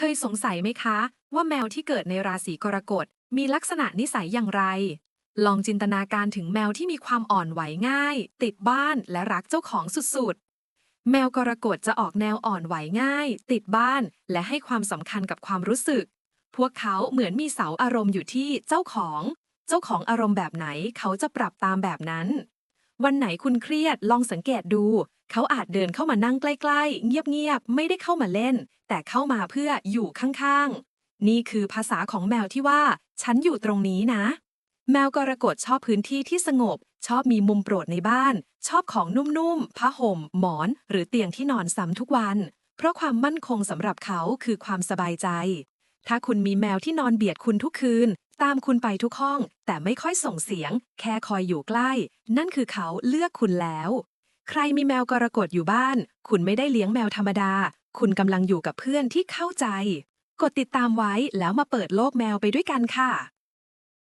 เคยสงสัยไหมคะ ว่าแมวที่เกิดในราศีกรกฎมีลักษณะนิสัยอย่างไร ลองจินตนาการถึงแมวที่มีความอ่อนไหวง่าย ติดบ้านและรักเจ้าของสุดๆ แมวกรกฎจะออกแนวอ่อนไหวง่าย ติดบ้าน และให้ความสำคัญกับความรู้สึก พวกเขาเหมือนมีเสาอารมณ์อยู่ที่เจ้าของ เจ้าของอารมณ์แบบไหนเขาจะปรับตามแบบนั้น วันไหนคุณเครียดลองสังเกตดู เขาอาจเดินเข้ามานั่งใกล้ๆ เงียบๆ ไม่ได้เข้ามาเล่น แต่เข้ามาเพื่ออยู่ข้างๆ นี่คือภาษาของแมวที่ว่า ฉันอยู่ตรงนี้นะ แมวกรกฎชอบพื้นที่ที่สงบ ชอบมีมุมโปรดในบ้าน ชอบของนุ่มๆผ้าห่ม หมอน หรือเตียงที่นอนซ้ำทุกวัน เพราะความมั่นคงสำหรับเขาคือความสบายใจ ถ้าคุณมีแมวที่นอนเบียดคุณทุกคืน ตามคุณไปทุกห้อง แต่ไม่ค่อยส่งเสียง แค่คอยอยู่ใกล้ นั่นคือเขาเลือกคุณแล้ว ใครมีแมวกรกฎอยู่บ้าน คุณไม่ได้เลี้ยงแมวธรรมดา คุณกำลังอยู่กับเพื่อนที่เข้าใจ กดติดตามไว้แล้วมาเปิดโลกแมวไปด้วยกันค่ะ